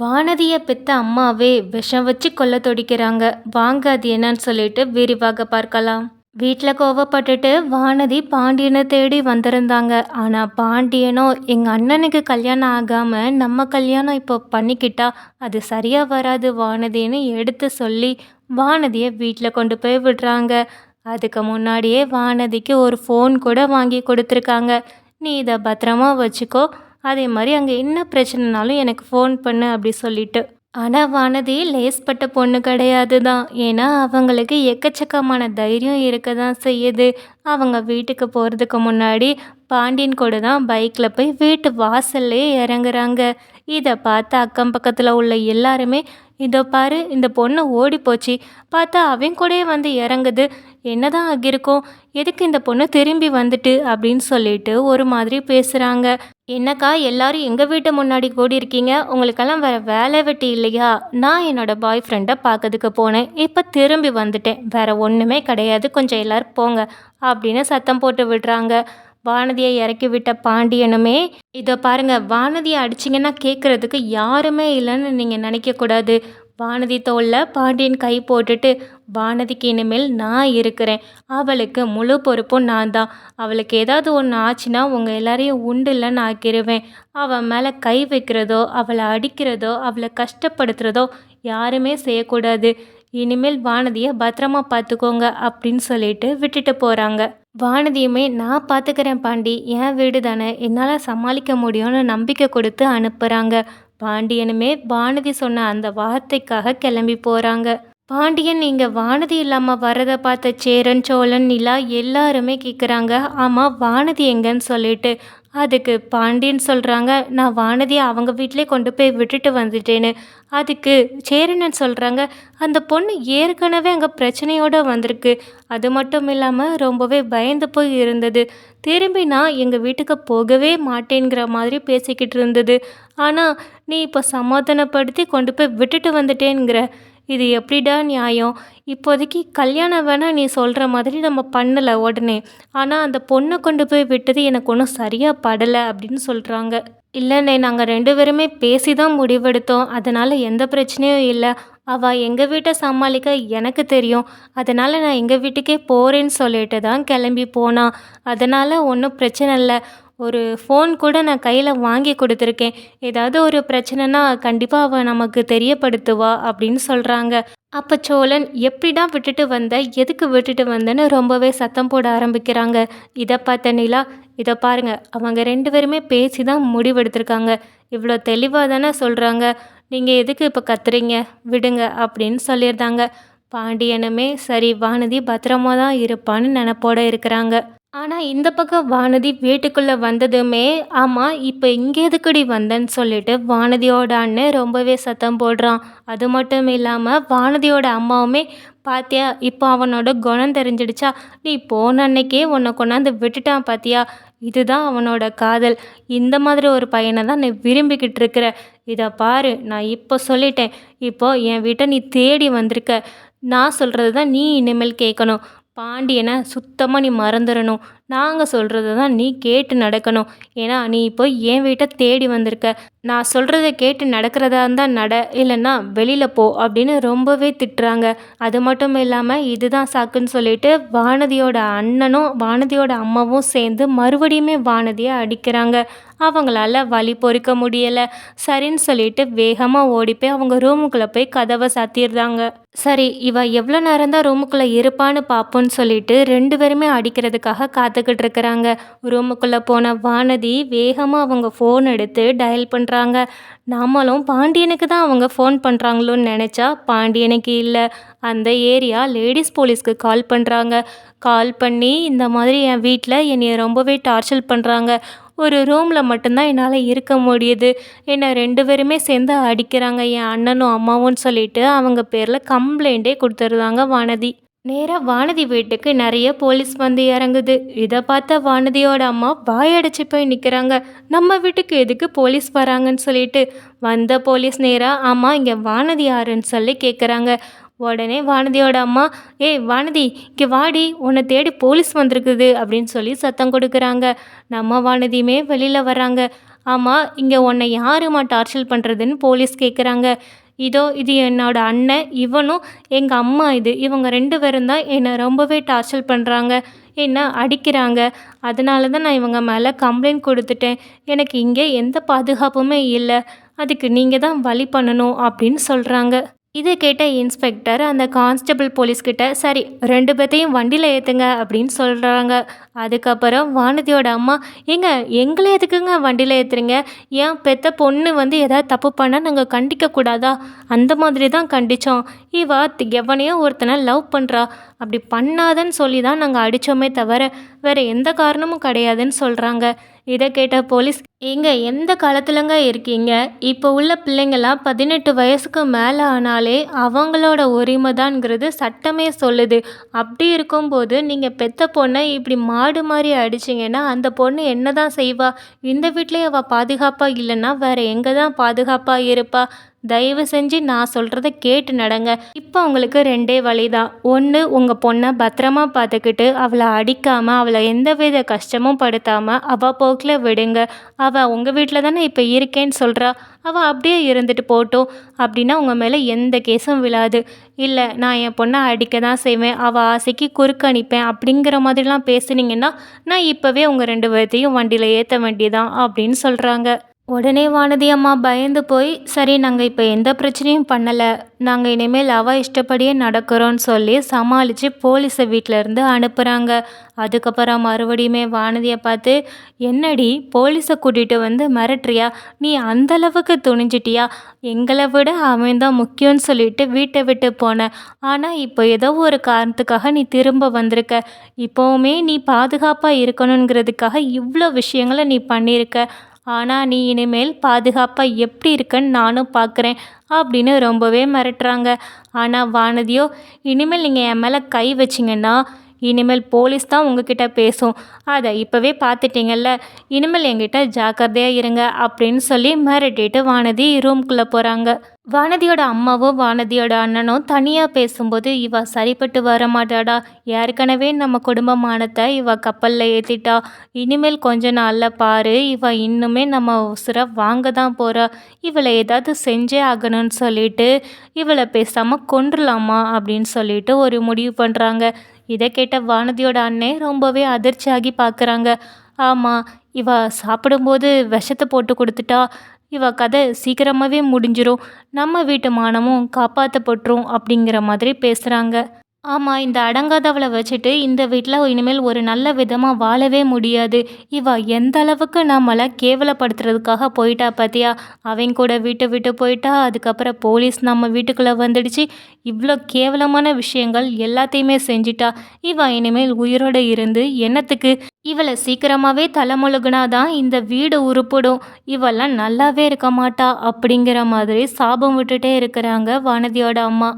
வானதியை பெத்த அம்மாவே விஷம் வச்சு கொல்ல துடிக்கிறாங்க. வாங்க அது என்னன்னு சொல்லிட்டு விரிவாக பார்க்கலாம். வீட்டில் கோவப்பட்டுட்டு வானதி பாண்டியனை தேடி வந்திருந்தாங்க. ஆனால் பாண்டியனோ எங்கள் அண்ணனுக்கு கல்யாணம் ஆகாமல் நம்ம கல்யாணம் இப்போ பண்ணிக்கிட்டா அது சரியாக வராது வானதின்னு எடுத்து சொல்லி வானதியை வீட்டில் கொண்டு போய் விடுறாங்க. அதுக்கு முன்னாடியே வானதிக்கு ஒரு ஃபோன் கூட வாங்கி கொடுத்துருக்காங்க. நீ இதை பத்திரமா வச்சுக்கோ. அதே மாதிரி அங்கே என்ன பிரச்சனைனாலும் எனக்கு ஃபோன் பண்ணு அப்படி சொல்லிட்டு. ஆனால் வானதி லேஸ்பட்ட பொண்ணு கிடையாது தான் ஏன்னா அவங்களுக்கு எக்கச்சக்கமான தைரியம் இருக்க தான் செய்யுது. அவங்க வீட்டுக்கு போகிறதுக்கு முன்னாடி பாண்டியன் கூட தான் பைக்கில் போய் வீட்டு வாசல்லே இறங்குறாங்க. இதை பார்த்து அக்கம் பக்கத்தில் உள்ள எல்லாருமே இதோ பாரு இந்த பொண்ணு ஓடி போச்சு பார்த்தா அவங்க கூடயே வந்து இறங்குது. என்னதான் ஆகியிருக்கும்? எதுக்கு இந்த பொண்ணு திரும்பி வந்துட்டு? அப்படின்னு சொல்லிட்டு ஒரு மாதிரி பேசுகிறாங்க என்னக்கா எல்லாரும் எங்கள் வீட்டு முன்னாடி கூடி இருக்கீங்க உங்களுக்கெல்லாம் வேறு வேலை வெட்டி இல்லையா? நான் என்னோடய பாய் ஃப்ரெண்டை பார்க்கறதுக்கு போனேன். இப்போ திரும்பி வந்துட்டேன். வேறு ஒன்றுமே கிடையாது. கொஞ்சம் எல்லோரும் போங்க அப்படின்னு சத்தம் போட்டு விடுறாங்க. வானதியை இறக்கி விட்ட பாண்டியனுமே இதை பாருங்கள் வானதியை அடிச்சிங்கன்னா கேட்குறதுக்கு யாருமே இல்லைன்னு நீங்கள் நினைக்கக்கூடாது. வானதி தோளில் பாண்டியன் கை போட்டுட்டு வானதிக்கு இனிமேல் நான் இருக்கிறேன். அவளுக்கு முழு பொறுப்பும் நான் தான். அவளுக்கு ஏதாவது ஒன்று ஆச்சுன்னா உங்கள் எல்லாரையும் நான் ஆக்கிடுவேன் அவள் மேலே கை வைக்கிறதோ அவளை அடிக்கிறதோ அவளை கஷ்டப்படுத்துகிறதோ யாருமே செய்யக்கூடாது. இனிமேல் வானதியை பத்திரமா பார்த்துக்கோங்க அப்படின்னு சொல்லிட்டு விட்டுட்டு போகிறாங்க வானதியுமே நான் பார்த்துக்கிறேன் பாண்டி. என் வீடு தானே. என்னால் சமாளிக்க முடியும்னு நம்பிக்கை கொடுத்து அனுப்புகிறாங்க பாண்டியனுமே வானதி சொன்ன அந்த வார்த்தைக்காக கிளம்பி போகிறாங்க பாண்டியன் இங்கே வானதி இல்லாமல் வரதை பார்த்த சேரன் சோழன் நிலா எல்லாருமே கேட்குறாங்க ஆமாம் வானதி எங்கன்னு சொல்லிட்டு. அதுக்கு பாண்டியன் சொல்கிறாங்க நான் வானதியை அவங்க வீட்டிலே கொண்டு போய் விட்டுட்டு வந்துட்டேன்னு. அதுக்கு சேரனன் சொல்கிறாங்க அந்த பொண்ணு ஏற்கனவே அங்கே பிரச்சனையோடு வந்திருக்கு. அது மட்டும் இல்லாமல் ரொம்பவே பயந்து போய் இருந்தது. திரும்பி நான் எங்கள் வீட்டுக்கு போகவே மாட்டேங்கிற மாதிரி பேசிக்கிட்டு இருந்தது. ஆனால் நீ இப்போ சமாதானப்படுத்தி கொண்டு போய் விட்டுட்டு வந்துட்டேங்கிற இது எப்படிடா நியாயம்? இப்போதைக்கு கல்யாணம் வேணால் நீ சொல்கிற மாதிரி நம்ம பண்ணலை உடனே. ஆனால் அந்த பொண்ணை கொண்டு போய் விட்டது எனக்கு ஒன்றும் சரியாக படலை அப்படின்னு சொல்கிறாங்க இல்லைண்ணே நாங்கள் ரெண்டு பேருமே பேசி தான் முடிவெடுத்தோம். அதனால் எந்த பிரச்சனையும் இல்லை. அவள் எங்கள் வீட்டை சமாளிக்க எனக்கு தெரியும். அதனால் நான் எங்கள் வீட்டுக்கே போகிறேன்னு சொல்லிட்டு தான் கிளம்பி போனான் அதனால் ஒன்றும் பிரச்சனை இல்லை. ஒரு ஃபோன் கூட நான் கையில் வாங்கி கொடுத்துருக்கேன். ஏதாவது ஒரு பிரச்சனைனா கண்டிப்பாக அவள் நமக்கு தெரியப்படுத்துவா அப்படின்னு சொல்கிறாங்க அப்போ சோழன் எப்படிடா விட்டுட்டு வந்த எதுக்கு விட்டுட்டு வந்தேன்னு ரொம்பவே சத்தம் போட ஆரம்பிக்கிறாங்க. இதை பார்த்த நிலா இதை பாருங்க அவங்க ரெண்டு பேருமே பேசி தான் முடிவெடுத்திருக்காங்க. இவ்வளோ தெளிவாக தானே சொல்கிறாங்க நீங்கள் எதுக்கு இப்போ கத்துறீங்க? விடுங்க அப்படின்னு சொல்லியிருந்தாங்க பாண்டியனுமே சரி வானதி பத்திரமா தான் இருப்பான்னு நினப்போட இருக்கிறாங்க. ஆனால் இந்த பக்கம் வானதி வீட்டுக்குள்ளே வந்ததுமே ஆமாம் இப்போ இங்கே எதுக்குடி வந்தேன்னு சொல்லிட்டு வானதியோட அண்ணன் ரொம்பவே சத்தம் போடுறான். அது மட்டும் இல்லாமல் வானதியோட அம்மாவுமே பாத்தியா இப்போ அவனோட குணம் தெரிஞ்சிடுச்சா? நீ போன அன்னைக்கே உன்னை கொண்டாந்து விட்டுட்டான் பாத்தியா? இதுதான் அவனோட காதல். இந்த மாதிரி ஒரு பையனை தான் நீ விரும்பிக்கிட்டு இருக்கிற. இதை பாரு நான் இப்போ சொல்லிட்டேன். இப்போ என் வீட்டை நீ தேடி வந்திருக்க. நான் சொல்கிறது தான் நீ இனிமேல் கேட்கணும். பாண்டியனை சுத்தமாக நீ மறந்துடணும் நாங்கள் சொல்கிறத தான் நீ கேட்டு நடக்கணும். ஏன்னா நீ இப்போ என் வீட்டை தேடி வந்திருக்க. நான் சொல்கிறத கேட்டு நடக்கிறதா இருந்தால் நட இல்லைன்னா வெளியில் போ அப்படின்னு ரொம்பவே திட்டுறாங்க. அது மட்டும் இல்லாமல் இதுதான் சாக்குன்னு சொல்லிட்டு வானதியோட அண்ணனும் வானதியோட அம்மாவும் சேர்ந்து மறுபடியுமே வானதியை அடிக்கிறாங்க. அவங்களால வழி பொறிக்க முடியலை. சரின்னு சொல்லிட்டு வேகமாக ஓடி போய் அவங்க ரூமுக்குள்ளே போய் கதவை சாத்திடுறாங்க. சரி இவ எவ்வளோ நேரம் தான் ரூமுக்குள்ளே இருப்பான்னு பார்ப்போன்னு சொல்லிட்டு ரெண்டு பேருமே அடிக்கிறதுக்காக காத்துக்கிட்டு இருக்கிறாங்க. ரூமுக்குள்ளே போன வானதி வேகமாக அவங்க ஃபோன் எடுத்து டயல் பண்ணுறாங்க நாமளும் பாண்டியனுக்கு தான் அவங்க ஃபோன் பண்ணுறாங்களோன்னு நினச்சா பாண்டியனுக்கு இல்லை. அந்த ஏரியா லேடிஸ் போலீஸ்க்கு கால் பண்ணுறாங்க கால் பண்ணி இந்த மாதிரி என் வீட்டில் என்னை ரொம்பவே டார்ச்சர் பண்ணுறாங்க ஒரு ரூமில் மட்டும்தான் என்னால் இருக்க முடியுது. என்னை ரெண்டு பேருமே சேர்ந்து அடிக்கிறாங்க. என் அண்ணனும் அம்மாவும் சொல்லிட்டு அவங்க பேரில் கம்ப்ளைண்ட்டே கொடுத்துருந்தாங்க வானதி. நேராக வானதி வீட்டுக்கு நிறைய போலீஸ் வந்து இறங்குது. இதை பார்த்த வானதியோட அம்மா வாயடைச்சு போய் நிற்கிறாங்க நம்ம வீட்டுக்கு எதுக்கு போலீஸ் வராங்கன்னு சொல்லிட்டு. வந்த போலீஸ் நேராக அம்மா இங்கே வானதி யாருன்னு சொல்லி கேட்குறாங்க உடனே வானதியோட அம்மா ஏய் வானதி இங்கே வாடி உன்னை தேடி போலீஸ் வந்திருக்குது அப்படின்னு சொல்லி சத்தம் கொடுக்குறாங்க. நம்ம வானதியுமே வெளியில் வராங்க ஆமாம் இங்கே உன்னை யாரும்மா டார்ச்சர் பண்ணுறதுன்னு போலீஸ் கேட்குறாங்க இதோ இது என்னோட அண்ணன் இவனும் எங்கள் அம்மா இது இவங்க ரெண்டு பேரும் தான் என்னை ரொம்பவே டார்ச்சர் பண்ணுறாங்க என்ன அடிக்கிறாங்க. அதனால தான் நான் இவங்க மேலே கம்ப்ளைண்ட் கொடுத்துட்டேன். எனக்கு இங்கே எந்த பாதுகாப்புமே இல்லை. அதுக்கு நீங்கள் தான் வழி பண்ணணும் அப்படின்னு சொல்கிறாங்க இதை கேட்ட இன்ஸ்பெக்டர் அந்த கான்ஸ்டபிள் போலீஸ்கிட்ட சரி ரெண்டு பேர்த்தையும் வண்டியில் ஏற்றுங்க அப்படின்னு சொல்கிறாங்க அதுக்கப்புறம் வானதியோட அம்மா ஏங்க எங்களை எதுக்குங்க வண்டியில் ஏற்றுறீங்க ஏன் பெத்த பொண்ணு வந்து ஏதாவது தப்பு பண்ணால் நாங்கள் கண்டிக்கக்கூடாதா அந்த மாதிரி தான் கண்டித்தோம் இவா எவனையோ ஒருத்தனை லவ் பண்ணுறா அப்படி பண்ணாதன்னு சொல்லி தான் நாங்கள் அடித்தோமே தவிர வேறு எந்த காரணமும் கிடையாதுன்னு சொல்கிறாங்க இதை கேட்ட போலீஸ் ஏங்க எந்த காலத்துலங்க இருக்கீங்க? இப்போ உள்ள பிள்ளைங்கள்லாம் பதினெட்டு வயசுக்கு மேலே ஆனாலே அவங்களோட உரிமை தான்ங்கிறது சட்டமே சொல்லுது. அப்படி இருக்கும்போது நீங்கள் பெத்த பொண்ணை இப்படி மாடு மாதிரி அடிச்சிங்கன்னா அந்த பொண்ணு என்ன தான் செய்வா? இந்த வீட்டிலே அவள் பாதுகாப்பாக இல்லைன்னா வேற எங்கே தான் பாதுகாப்பாக இருப்பா? தயவு செஞ்சு நான் சொல்கிறத கேட்டு நடங்க. இப்போ உங்களுக்கு ரெண்டே வழி தான் ஒன்று உங்கள் பொண்ணை பத்திரமா பார்த்துக்கிட்டு அவளை அடிக்காமல் அவளை எந்தவித கஷ்டமும் படுத்தாமல் அவள் போக்கில் விடுங்க. அவள் உங்கள் வீட்டில் தானே இப்போ இருக்கேன்னு சொல்கிறா அவள் அப்படியே இருந்துட்டு போகட்டும். அப்படின்னா உங்கள் மேலே எந்த கேஸும் விழாது. இல்லை நான் என் பொண்ணை அடிக்க தான் செய்வேன். அவள் ஆசைக்கு குறுக்க அனுப்பேன் அப்படிங்கிற மாதிரிலாம் பேசுனீங்கன்னா நான் இப்போவே உங்கள் ரெண்டு பேர்த்தையும் வண்டியில் ஏற்ற வேண்டியதான் அப்படின்னு சொல்கிறாங்க உடனே வானதி அம்மா பயந்து போய் சரி நாங்கள் இப்போ எந்த பிரச்சனையும் பண்ணலை. நாங்கள் இனிமேல் அவ இஷ்டப்படியே நடக்கிறோன்னு சொல்லி சமாளித்து போலீஸை வீட்டில் இருந்து அனுப்புகிறாங்க அதுக்கப்புறம் மறுபடியுமே வானதியை பார்த்து என்னடி போலீஸை கூட்டிகிட்டு வந்து மிரட்டுறியா? நீ அந்த அளவுக்கு துணிஞ்சிட்டியா? எங்களை விட அவன் தான் முக்கியம்னு சொல்லிட்டு வீட்டை விட்டு போன. ஆனால் இப்போ ஏதோ ஒரு காரணத்துக்காக நீ திரும்ப வந்திருக்க. இப்போவுமே நீ பாதுகாப்பாக இருக்கணுங்கிறதுக்காக இவ்வளோ விஷயங்களை நீ பண்ணியிருக்க. ஆனால் நீ இனிமேல் பாதுகாப்பாக எப்படி இருக்கன்னு நானும் பார்க்குறேன் அப்படின்னு ரொம்பவே மிரட்டுறாங்க. ஆனால் வானதியோ இனிமேல் நீங்கள் என் மேலே கை வச்சிங்கன்னா இனிமேல் போலீஸ் தான் உங்ககிட்ட பேசும். அதை இப்போவே பார்த்துட்டீங்கல்ல இனிமேல் என்கிட்ட ஜாக்கிரதையாக இருங்க அப்படின்னு சொல்லி மிரட்டிட்டு வானதி ரூம்குள்ளே போகிறாங்க வானதியோட அம்மாவும் வானதியோட அண்ணனும் தனியாக பேசும்போது இவ சரிப்பட்டு வர மாட்டாடா. ஏற்கனவே நம்ம குடும்பமானத்தை இவ கப்பலில் ஏற்றிட்டா இனிமேல் கொஞ்ச நாளில் பாரு இவ இன்னுமே நம்ம உசுரை வாங்க தான் போகிறா இவளை ஏதாவது செஞ்சே ஆகணும்னு சொல்லிட்டு இவளை பேசாமல் கொண்டுடலாமா அப்படின்னு சொல்லிட்டு ஒரு முடிவு பண்ணுறாங்க இதை கேட்ட வானதியோட அண்ணே ரொம்பவே அதிர்ச்சியாகி பார்க்குறாங்க. ஆமாம் இவ சாப்பிடும்போது விஷத்தை போட்டு கொடுத்துட்டா இவ கதை சீக்கிரமாகவே முடிஞ்சிடும் நம்ம வீட்டு மானமும் காப்பாற்றப்பட்டுரும் அப்படிங்கிற மாதிரி பேசுகிறாங்க ஆமாம் இந்த அடங்காதவளை வச்சுட்டு இந்த வீட்டில் இனிமேல் ஒரு நல்ல விதமாக வாழவே முடியாது. இவ எந்த அளவுக்கு நம்மளை கேவலப்படுத்துறதுக்காக போயிட்டா பார்த்தியா அவன் கூட வீட்டை விட்டு போயிட்டா அதுக்கப்புறம் போலீஸ் நம்ம வீட்டுக்குள்ளே வந்துடுச்சு. இவ்வளோ கேவலமான விஷயங்கள் எல்லாத்தையுமே செஞ்சிட்டா. இவ இனிமேல் உயிரோடு இருந்து என்னத்துக்கு? இவளை சீக்கிரமாகவே தலைமுழுகுனாதான் இந்த வீடு உருப்படும். இவெல்லாம் நல்லாவே இருக்க மாட்டா அப்படிங்கிற மாதிரி சாபம் விட்டுட்டே இருக்கிறாங்க வானதியோட அம்மா.